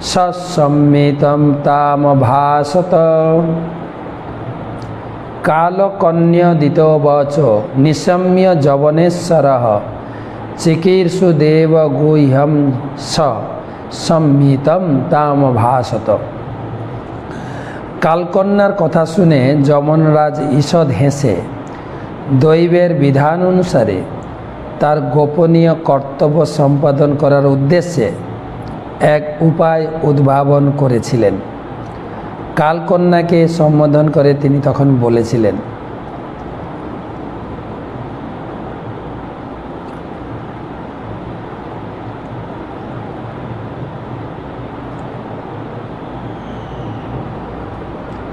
সসম্মিতম তামভাসত। কালকন্যদিত বচ নিশম্য যবনেশ্বর চিকীর্ষুদেব গুহ্যম স সম্মিতম তামভাসত। কালকন্যার কথা শুনে যমনরাজ ঈষৎ হেসে, দৈবের বিধান অনুসারে তার গোপনীয় কর্তব্য সম্পাদন করার উদ্দেশ্যে এক উপায় উদ্ভাবন করেছিলেন। কালকন্যাকে সম্বোধন করে তিনি তখন বলেছিলেন,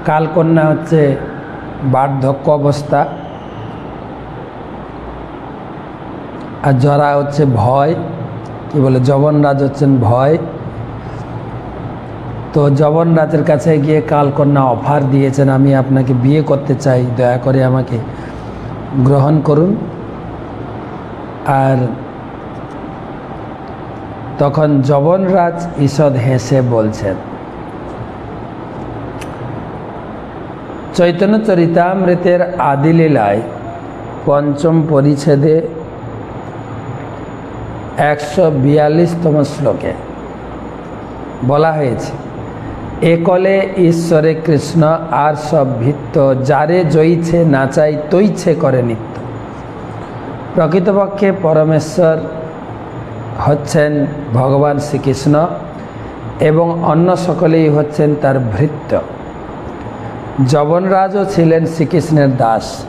কালকন্যা হচ্ছে বার্ধক্য অবস্থা, আর জরা হচ্ছে ভয়, কি বলে জবনরাজ হচ্ছেন ভয় তো জবনরাজের কাছে গিয়ে কালকন্যা অফার দিয়েছেন, আমি আপনাকে বিয়ে করতে চাই, দয়া করে আমাকে গ্রহণ করুন। আর তখন জবনরাজ ঈষৎ হেসে বলছেন, চৈতন্য চরিতামৃতের আদিলীলায় পঞ্চম পরিচ্ছেদে একশো বিয়াল্লিশতম শ্লোকে বলা হয়েছে একলে ঈশ্বরে কৃষ্ণ আর সব ভিত্ত, যারে জয়ীছে নাচাই তৈছে করে নিত্য। প্রকৃতপক্ষে পরমেশ্বর হচ্ছেন ভগবান শ্রীকৃষ্ণ এবং অন্য সকলেই হচ্ছেন তার ভৃত্য। জবনরাজও ছিলেন শ্রীকৃষ্ণের দাস।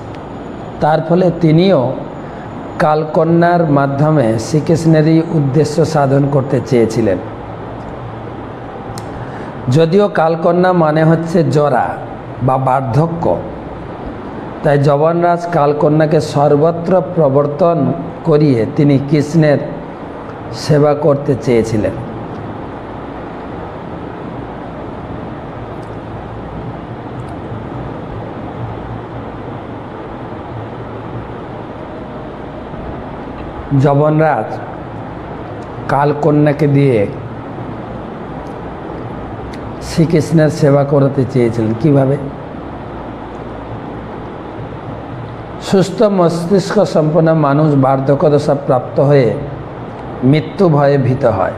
তার ফলে তিনিও কালকন্যার মাধ্যমে শ্রীকৃষ্ণেরই উদ্দেশ্য সাধন করতে চেয়েছিলেন। যদিও কালকন্যা মানে হচ্ছে জরা বা বার্ধক্য, তাই জবনরাজ কালকন্যাকে সর্বত্র প্রবর্তন করিয়ে তিনি কৃষ্ণের সেবা করতে চেয়েছিলেন। জবনরাজ কালকন্যাকে দিয়ে শ্রীকৃষ্ণের সেবা করাতে চেয়েছিলেন। কীভাবে? সুস্থ মস্তিষ্ক সম্পন্ন মানুষ বার্ধক্যদশা প্রাপ্ত হয়ে মৃত্যু ভয়ে ভীত হয়।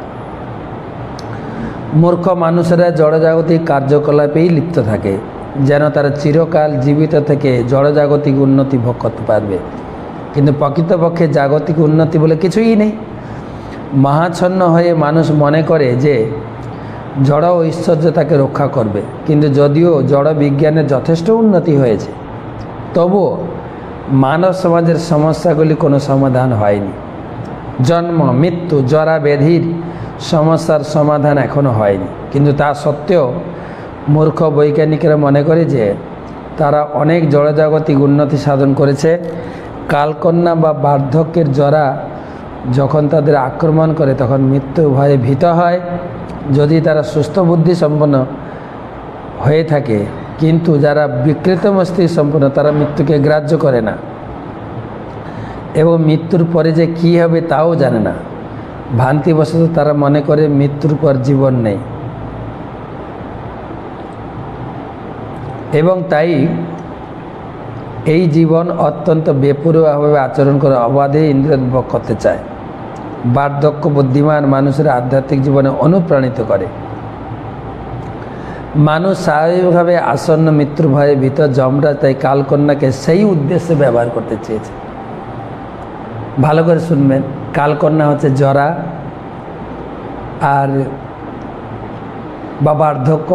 মূর্খ মানুষেরা জড়জাগতিক কার্যকলাপেই লিপ্ত থাকে, যেন তারা চিরকাল জীবিত থেকে জড়জাগতিক উন্নতি ভোগ করতে পারবে। কিন্তু প্রকৃতপক্ষে জাগতিক উন্নতি বলে কিছুই নেই। মহাচ্ছন্ন হয়ে মানুষ মনে করে যে জড় ঐশ্বর্য তাকে রক্ষা করবে। কিন্তু যদিও জড় বিজ্ঞানের যথেষ্ট উন্নতি হয়েছে, তবুও মানব সমাজের সমস্যাগুলি কোনো সমাধান হয়নি। জন্ম, মৃত্যু, জরা ব্যাধির সমস্যার সমাধান এখনও হয়নি। কিন্তু তা সত্ত্বেও মূর্খ বৈজ্ঞানিকেরা মনে করে যে তারা অনেক জড়জাগতিক উন্নতি সাধন করেছে। কালকন্যা বা বার্ধক্যের জরা যখন তাদের আক্রমণ করে, তখন মৃত্যু ভয়ে ভীত হয়। যদি তারা সুস্থ বুদ্ধি সম্পন্ন হয়ে থাকে, কিন্তু যারা বিকৃত মস্তিষ্ক সম্পন্ন, তারা মৃত্যুকে গ্রাহ্য করে না। এবং মৃত্যুর পরে যে কী হবে তাও জানে না। ভ্রান্তিবশত তারা মনে করে মৃত্যুর পর জীবন নেই। এবং তাই এই জীবন অত্যন্ত বেপরোয়াভাবে আচরণ করে অবাধে ইন্দ্রিয় করতে চায়। বার্ধক্য বুদ্ধিমান মানুষের আধ্যাত্মিক জীবনে অনুপ্রাণিত করে। মানুষ স্বাভাবিকভাবে আসন্ন মৃত্যুর ভয়ে ভিতর জমরা তাই কালকন্যাকে সেই উদ্দেশ্যে ব্যবহার করতে চেয়েছে। ভালো করে শুনবেন, কালকন্যা হচ্ছে জরা আর বা বার্ধক্য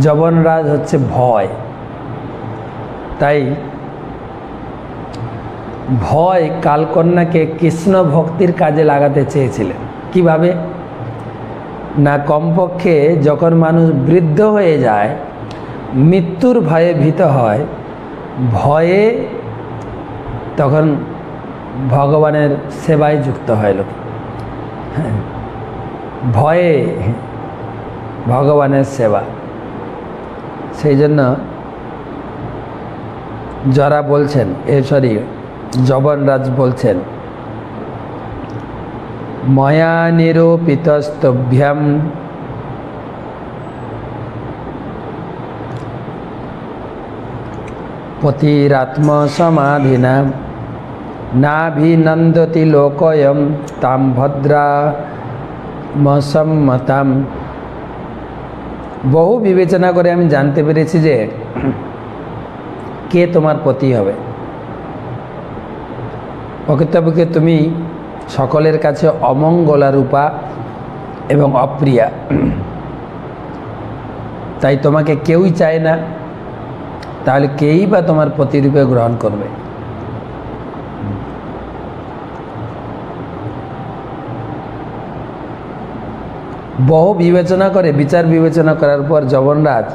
জবনরাজ হচ্ছে ভয়। তাই ভয় কালকন্যাকে কৃষ্ণ ভক্তির কাজে লাগাতে চেয়েছিলেন। কীভাবে? না, কমপক্ষে যখন মানুষ বৃদ্ধ হয়ে যায়, মৃত্যুর ভয়ে ভীত হয়, ভয়ে তখন ভগবানের সেবায় যুক্ত হয় লোক। হ্যাঁ ভয়ে ভগবানের সেবা। সেই জন্য যারা বলছেন, এ সরি জবনরাজ বলছেন ময়া নিরূপিতস্তভ্যাম পতিরাত্মসমাধিনা নাভিনন্দতি লোকয়ম তাম ভদ্রামসম্মতাম। বহু বিবেচনা করে আমি জানতে পেরেছি যে কে তোমার পতি হবে। প্রকৃতপক্ষে তুমি সকলের কাছে অমঙ্গলা রূপা এবং অপ্রিয়া। তাই তোমাকে কেউই চায় না, তাহলে কেই বা তোমার প্রতিরূপে গ্রহণ করবে? বহু বিবেচনা করে, বিচার বিবেচনা করার পর জগন্নাথ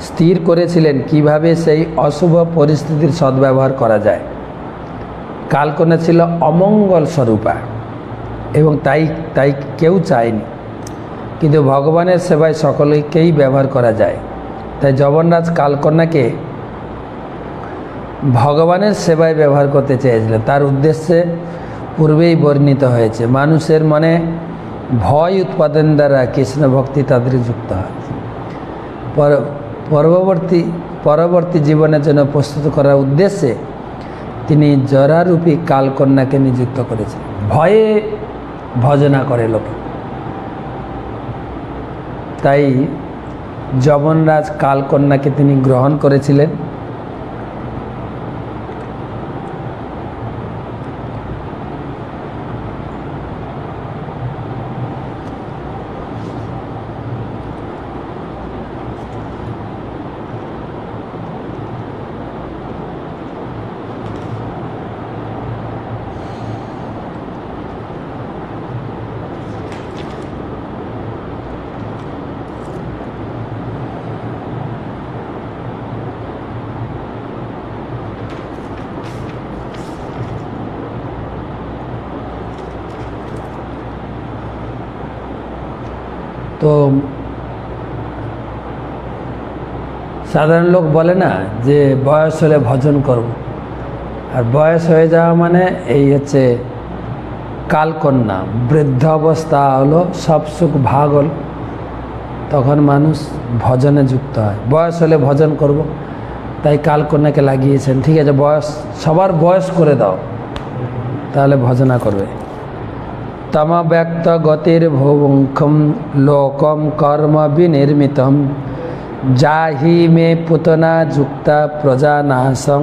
স্থির করেছিলেন কীভাবে সেই অশুভ পরিস্থিতির সদ্ব্যবহার করা যায়। কালকনা ছিল অমঙ্গল স্বরূপা। এবং তাই তাই কেউ চায়নি। কিন্তু ভগবানের সেবায় সকলকেই ব্যবহার করা যায়। তাই জগন্নাথ কালকন্যাকে ভগবানের সেবায় ব্যবহার করতে চেয়েছিলেন। তার উদ্দেশ্যে পূর্বেই বর্ণিত হয়েছে, মানুষের মনে ভয় উৎপাদন দ্বারা কৃষ্ণ ভক্তি তাদের যুক্ত হয়। পর- পরবর্তী পরবর্তী জীবনের জন্য প্রস্তুত করার উদ্দেশ্যে তিনি জরারূপী কালকন্যাকে নিযুক্ত করেছেন। ভয়ে ভজনা করে লোকে। তাই যবনরাজ কালকন্যাকে তিনি গ্রহণ করেছিলেন। তো সাধারণ লোক বলে না যে বয়স হলে ভজন করব। আর বয়স হয়ে যাওয়া মানে এই হচ্ছে কালকন্যা, বৃদ্ধ অবস্থা হলো সব সুখ ভাগ হল। তখন মানুষ ভজনে যুক্ত হয়। বয়স হলে ভজন করব। তাই কালকন্যাকে লাগিয়েছেন। ঠিক আছে, বয়স, সবার বয়স করে দাও। তাহলে ভজনা করবে। তমব্যক্ত গতির ভুবুঙ্খম লোকম কর্ম বিনির্মিতম যাহি মে পুতনা যুক্তা প্রজা প্রজানাশং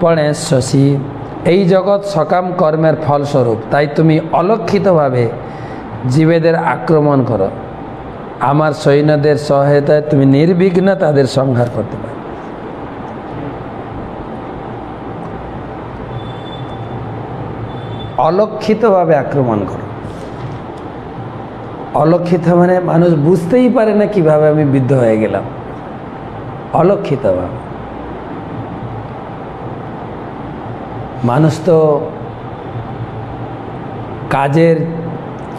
পণেশ্বসী এই জগৎ সকাম কর্মের ফলস্বরূপ, তাই তুমি অলক্ষিতভাবে জীবেদের আক্রমণ করো। আমার সৈন্যদের সহায়তায় তুমি নির্বিঘ্ন তাদের সংহার করতে পারো। অলক্ষিতভাবে আক্রমণ করো। অলক্ষিত মানে মানুষ বুঝতেই পারে না কীভাবে আমি বৃদ্ধ হয়ে গেলাম। অলক্ষিতভাবে মানুষ তো কাজের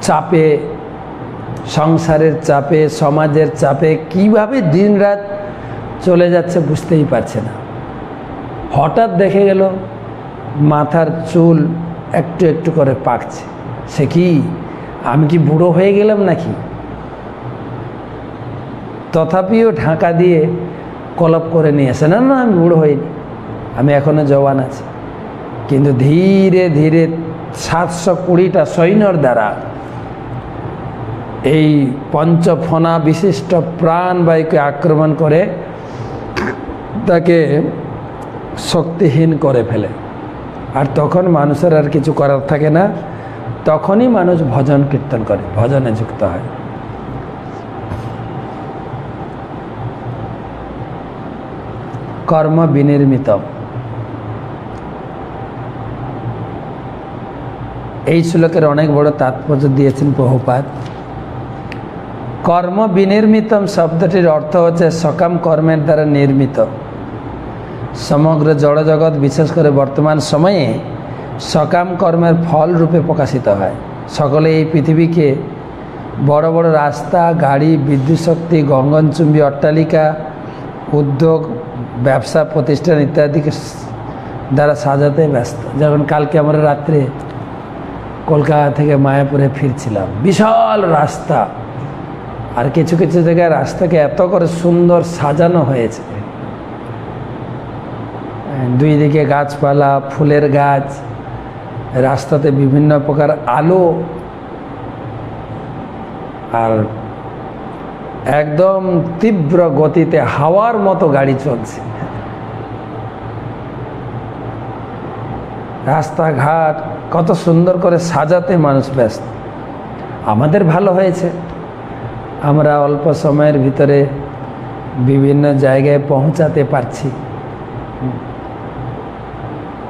চাপে, সংসারের চাপে, সমাজের চাপে কীভাবে দিনরাত চলে যাচ্ছে বুঝতেই পারছে না। হঠাৎ দেখে গেল, মাথার চুল একটু একটু করে পাকছে। সে কি? আমি কি বুড়ো হয়ে গেলাম নাকি? তথাপিও ঢাকা দিয়ে কলপ করে নিয়ে আসে। না না, আমি বুড়ো হইনি। আমি এখনও জওয়ান আছি। কিন্তু ধীরে ধীরে সাতশো কুড়িটা সৈন্যর দ্বারা এই পঞ্চফনা বিশিষ্ট প্রাণবায়ুকে আক্রমণ করে তাকে শক্তিহীন করে ফেলে। আর তখন মানুষের আর কিছু করার থাকে না। তখনই মানুষ ভজন কীর্তন করে, ভজনে যুক্ত হয়। কর্ম বিনির্মিত। এই শ্লোকের অনেক বড় তাৎপর্য দিয়েছেন বহুপাত। কর্ম বিনির্মিতম শব্দটির অর্থ হচ্ছে সকাম কর্মের দ্বারা নির্মিত। সমগ্র জড়জগৎ, বিশেষ করে বর্তমান সময়ে সকাম কর্মের ফল রূপে প্রকাশিত হয়। সকলে এই পৃথিবীকে বড় বড় রাস্তা, গাড়ি, বিদ্যুৎ শক্তি গঙ্গনচুম্বী অট্টালিকা, উদ্যোগ, ব্যবসা প্রতিষ্ঠান ইত্যাদিকে দ্বারা সাজাতে ব্যস্ত। যেমন কালকে আমরা রাত্রে কলকাতা থেকে মায়াপুরে ফিরছিলাম। বিশাল রাস্তা। আর কিছু কিছু জায়গায় রাস্তাকে এত করে সুন্দর সাজানো হয়েছে। দুই দিকে গাছপালা, ফুলের গাছ রাস্তাতে বিভিন্ন প্রকার আলো আর একদম তীব্র গতিতে হাওয়ার মতো গাড়ি চলছে। রাস্তাঘাট কত সুন্দর করে সাজাতে মানুষ ব্যস্ত। আমাদের ভালো হয়েছে। আমরা অল্প সময়ের ভিতরে বিভিন্ন জায়গায় পৌঁছাতে পারছি।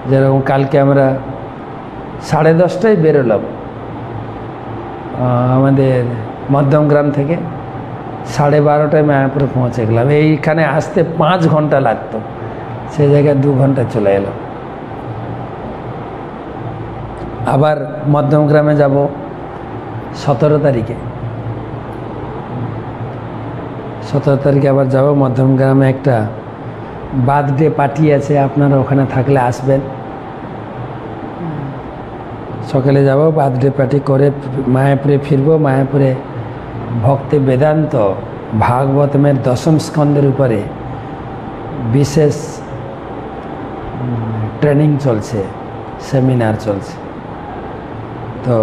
যেরকম কালকে আমরা সাড়ে দশটায় বেরোলাম। আমাদের মধ্যমগ্রাম থেকে সাড়ে বারোটায় মায়াপুরে পৌঁছে গেলাম। এইখানে আসতে পাঁচ ঘণ্টা লাগতো। সে জায়গায় দু ঘণ্টা চলে এলাম। আবার মধ্যমগ্রামে যাব সতেরো তারিখে। সতেরো তারিখে আবার যাব। মধ্যমগ্রামে একটা বার্থডে পার্টি আছে। আপনারা ওখানে থাকলে আসবেন। সকালে যাব বার্থডে পার্টি করে মায়াপুরে ফিরবো। মায়াপুরে ভক্তি বেদান্ত ভাগবতমের দশম স্কন্ধের উপরে বিশেষ ট্রেনিং চলছে, সেমিনার চলছে। তো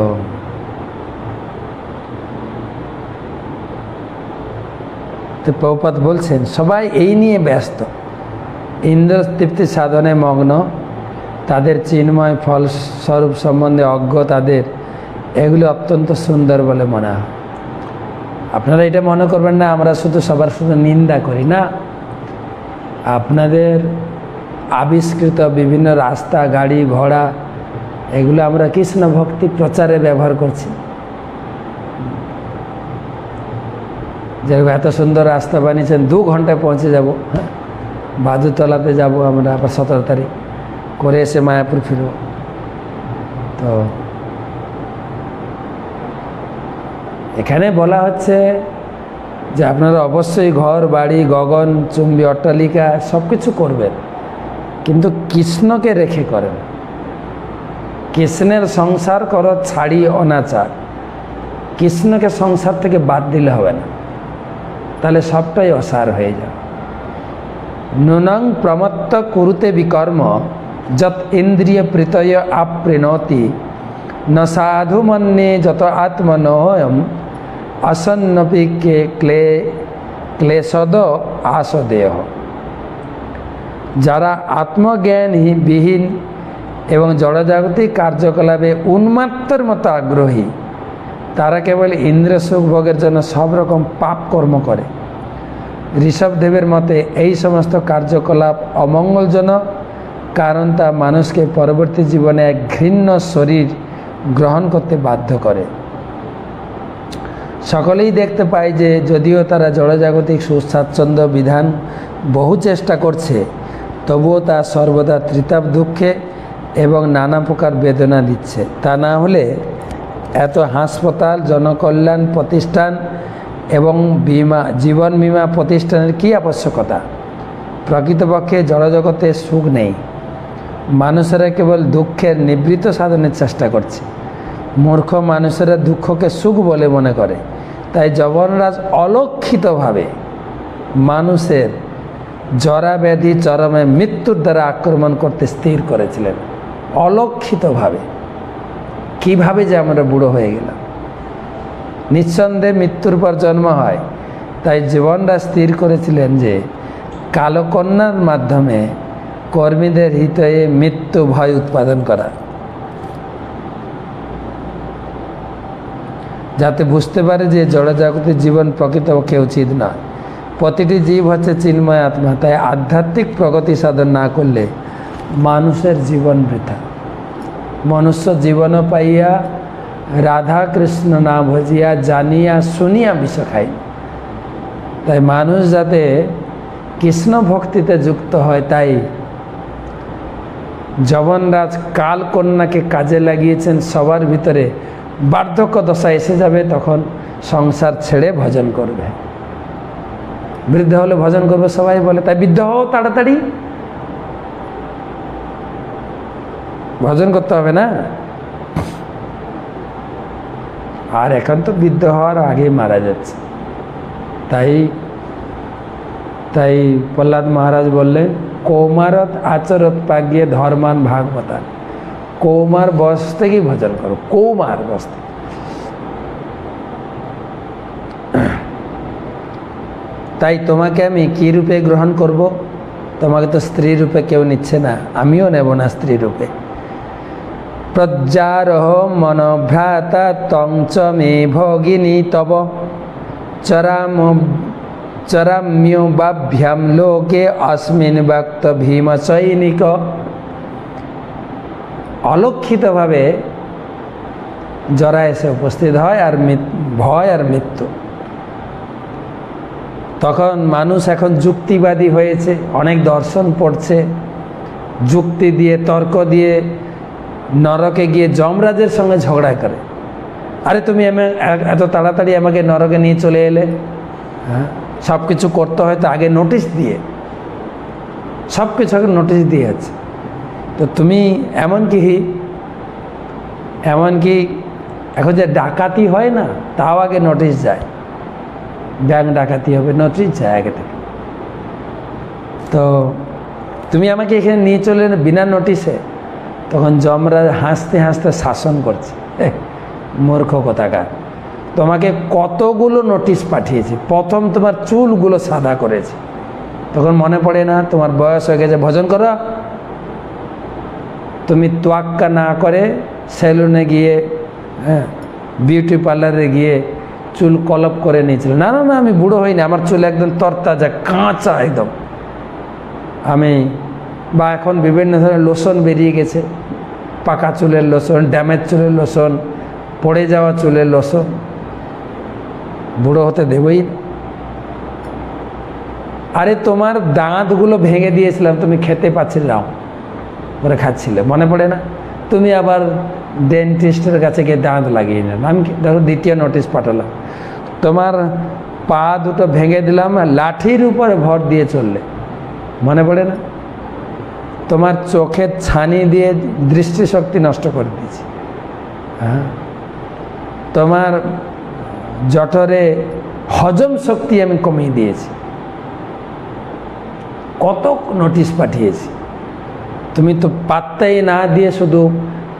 তো প্রপাত বলছেন, সবাই এই নিয়ে ব্যস্ত। ইন্দ্র তৃপ্তি সাধনে মগ্ন। তাদের চিন্ময় ফল স্বরূপ সম্বন্ধে অজ্ঞ তাদের, এগুলো অত্যন্ত সুন্দর বলে মনে হয়। আপনারা এটা মনে করবেন না, আমরা শুধু সবার শুধু নিন্দা করি, না? আপনাদের আবিষ্কৃত বিভিন্ন রাস্তা, গাড়ি, ঘোড়া, এগুলো আমরা কৃষ্ণ ভক্তি প্রচারে ব্যবহার করছি। যেরকম এত সুন্দর রাস্তা বানিয়েছেন, দু ঘন্টায় পৌঁছে যাব হ্যাঁ? বাদুতলাতে যাব আমরা, আবার সতেরো তারিখ। করে এসে মায়াপুর ফিরব। তো এখানে বলা হচ্ছে যে আপনারা অবশ্যই ঘর, বাড়ি, গগন, চুম্বি, অট্টালিকা সব কিছু করবেন। কিন্তু কৃষ্ণকে রেখে করেন। কৃষ্ণের সংসার করো ছাড়ি অনাচার। কৃষ্ণকে সংসার থেকে বাদ দিলে হবে না। তাহলে সবটাই অসার হয়ে যাবে। নুনং প্রমত্ত কুরুতে বিকর্ম যত ইন্দ্রিয় প্রীতয় আপ্রীণতি ন সাধু মন্যে যত আত্মনয়ম আসন্নপি কে ক্লে ক্লেশদ আসদেহ যারা আত্মজ্ঞানহী বিহীন এবং জড়জাগতিক কার্যকলাপে উন্মাত্তর মতো আগ্রহী তারা কেবল ইন্দ্র সুখ ভোগের জন্য সব রকম পাপ কর্ম করে ঋষভদেবের মতে এই সমস্ত কার্যকলাপ অমঙ্গলজনক কারণ তা মানুষকে পরবর্তী জীবনে এক ঘৃণ্য শরীর গ্রহণ করতে বাধ্য করে। সকলেই দেখতে পায় যে যদিও তারা জড়জাগতিক সুস্বাচ্ছন্দ্য বিধান বহু চেষ্টা করছে, তবুও তা সর্বদা ত্রিতাপ দুঃখে এবং নানা প্রকার বেদনা দিচ্ছে। তা না হলে এত হাসপাতাল, জনকল্যাণ প্রতিষ্ঠান এবং বিমা, জীবন বিমা প্রতিষ্ঠানের কী আবশ্যকতা? প্রকৃতপক্ষে জড়জগতে সুখ নেই। মানুষেরা কেবল দুঃখের নিবৃত্ত সাধনের চেষ্টা করছে। মূর্খ মানুষেরা দুঃখকে সুখ বলে মনে করে। তাই জগন্রাজ অলক্ষিতভাবে মানুষের জরা ব্যাধি চরমে মৃত্যুর দ্বারা আক্রমণ করতে স্থির করেছিলেন। অলক্ষিতভাবে। কীভাবে যে আমরা বুড়ো হয়ে গেলাম? নিঃসন্দেহে মৃত্যুর পর জন্ম হয়। তাই জীবনরা স্থির করেছিলেন যে, কালকন্যার মাধ্যমে কর্মীদের হৃদয়ে মৃত্যু ভয় উৎপাদন করা। যাতে বুঝতে পারে যে জড়জাগতিক জীবন প্রকৃতপক্ষে উচিত নয় প্রতিটি জীব হচ্ছে চিন্ময় আত্মা, তাই আধ্যাত্মিক প্রগতি সাধন না করলে মানুষের জীবন বৃথা। মনুষ্য জীবন পাইয়া রাধা কৃষ্ণ না ভজিয়া, জানিয়া, শুনিয়া বিষ খাই তাই মানুষ যাতে কৃষ্ণ ভক্তিতে যুক্ত হয়, তাই জবনরাজ কালকন্যাকে কাজে লাগিয়েছেন সবার ভিতরে। বার্ধক্য দশা এসে যাবে, তখন সংসার ছেড়ে ভজন করবে। বৃদ্ধ হলে ভজন করবে সবাই বলে, তাই বৃদ্ধ হও তাড়াতাড়ি। ভজন করতে হবে না। আর এখন তো বৃদ্ধ হওয়ার আগে মারা যাচ্ছে। তাই তাই প্রহ্লাদ মহারাজ বললেন কৌমারত আচরত পাগিয়ে ধর্মান ভাগবতা। কৌমার বয়স থেকেই ভজন করো, কৌমার বয়স থেকে। তাই তোমাকে আমি কি রূপে গ্রহণ করব? তোমাকে তো স্ত্রী রূপে কেউ নিচ্ছে না, আমিও নেব না স্ত্রী রূপে। প্রজ্জারহ মনভ্রাতা তং চ মে ভগিনী তব। চরাম চরাম্যবাভ্যাম লোকে অস্মিন ব্যক্ত ভীম সৈনিক অলক্ষিতভাবে জরা এসে উপস্থিত হয় আর ভয় আর মৃত্যু। তখন মানুষ এখন যুক্তিবাদী হয়েছে, অনেক দর্শন পড়ছে। যুক্তি দিয়ে, তর্ক দিয়ে, নরকে গিয়ে যমরাজের সঙ্গে ঝগড়া করে। আরে তুমি এত তাড়াতাড়ি আমাকে নরকে নিয়ে চলে এলে? হ্যাঁ? সব কিছু করতে হয় তো আগে নোটিশ দিয়ে। সব কিছু আগে নোটিশ দিয়ে আছে। তো তুমি এমনকি এমনকি এখন যে ডাকাতি হয় না, তাও আগে নোটিশ যায়। ব্যাংক ডাকাতি হবে নোটিশ যায় আগে থেকে। তো তুমি আমাকে এখানে নিয়ে চলে বিনা নোটিশে তখন যমরাজ হাসতে হাসতে শাসন করছে। মূর্খ কোথাকার। তোমাকে কতগুলো নোটিশ পাঠিয়েছি। প্রথম তোমার চুলগুলো সাদা করেছে। তখন মনে পড়ে না, তোমার বয়স হয়ে গেছে। ভজন করো। তুমি তোয়াক্কা না করে সেলুনে গিয়ে হ্যাঁ বিউটি পার্লারে গিয়ে চুল কলপ করে নিয়েছিল। না না না, আমি বুড়ো হইনি। আমার চুল একদম তরতাজা, কাঁচা একদম। আমি, বা এখন বিভিন্ন ধরনের লোশন বেরিয়ে গেছে। পাকা চুলের লোশন ড্যামেজ চুলের লোশন পড়ে যাওয়া চুলের লোশন বুড়ো হতে দেবই। আরে তোমার দাঁতগুলো ভেঙে দিয়েছিলাম, তুমি খেতে পাচ্ছিলাম করে খাচ্ছিলে, মনে পড়ে না? তুমি আবার ডেন্টিস্টের কাছে গিয়ে দাঁত লাগিয়ে নিলাম আমি ধরো দ্বিতীয় নোটিশ পাঠালাম। তোমার পা দুটো ভেঙে দিলাম, লাঠির উপরে ভর দিয়ে চললে। মনে পড়ে না? তোমার চোখের ছানি দিয়ে দৃষ্টিশক্তি নষ্ট করে দিয়েছি। হ্যাঁ? তোমার জঠরে হজম শক্তি আমি কমিয়ে দিয়েছি। কত নোটিশ পাঠিয়েছি। তুমি তো পাত্তাই না দিয়ে শুধু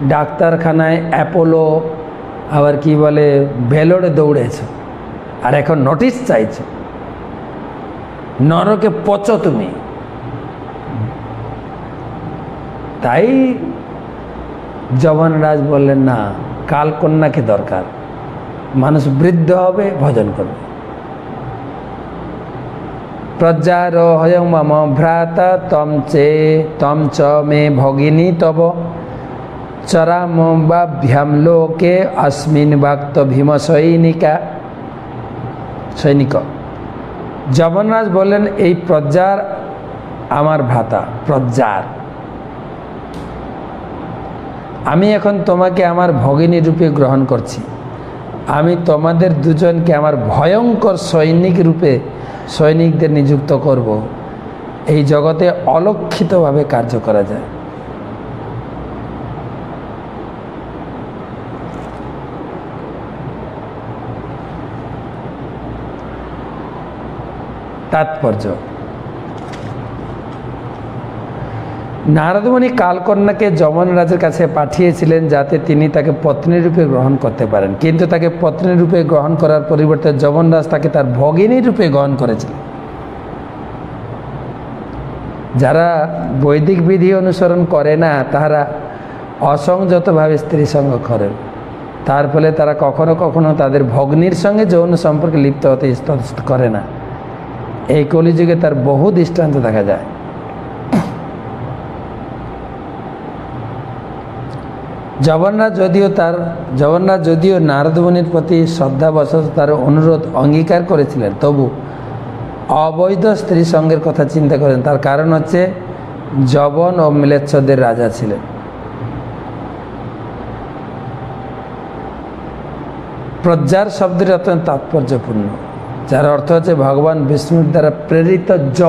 ডাক্তারখানায় অ্যাপোলো, আবার কি বলে, ভেলোরে দৌড়েছ, আর এখন নোটিশ চাইছো। নরকে পচো তুমি। তাই জবানরাজ বললেন, না কালকন্যাকে দরকার। মানুষ বৃদ্ধ হবে, ভজন করবে। প্রজ্জারোহয় মম ভ্রাতা তম চে, তম চ মে ভগিনী তব। চরামবাভ্যাম লোকে অস্মিন বাক্ত ভীম সৈনিকা। সৈনিক। জগন্নাথ বললেন, এই প্রজ্জার আমার ভ্রাতা প্রজ্জার আমি এখন তোমাকে আমার ভগিনী রূপে গ্রহণ করছি। আমি তোমাদের দুজনকে আমার ভয়ঙ্কর সৈনিক রূপে সৈনিকদের নিযুক্ত করব। এই জগতে অলক্ষিতভাবে কার্য করা যায়। তাৎপর্য নারদমণি কালকন্যাকে যমনরাজের কাছে পাঠিয়েছিলেন যাতে তিনি তাকে পত্নী রূপে গ্রহণ করতে পারেন। কিন্তু তাকে পত্নী রূপে গ্রহণ করার পরিবর্তে যমনরাজ তাকে তার ভগিনী রূপে গ্রহণ করেছিলেন যারা বৈদিক বিধি অনুসরণ করে না তারা অসংযতভাবে স্ত্রী সঙ্গ করেন তার ফলে তারা কখনো কখনো তাদের ভগ্নির সঙ্গে যৌন সম্পর্কে লিপ্ত হতে করে না। এই কলিযুগে তার বহু দৃষ্টান্ত দেখা যায়। জগন্নাথ যদিও তার, জগন্নাথ যদিও নারদমণির প্রতি শ্রদ্ধাবশত তার অনুরোধ অঙ্গীকার করেছিলেন, তবু অবৈধ স্ত্রী সঙ্গের কথা চিন্তা করেন। তার কারণ হচ্ছে জবন ও মিলেচ্ছদের রাজা ছিলেন। প্রজ্জার শব্দটি অত্যন্ত তাৎপর্যপূর্ণ, যার অর্থ হচ্ছে ভগবান বিষ্ণুর দ্বারা প্রেরিত জ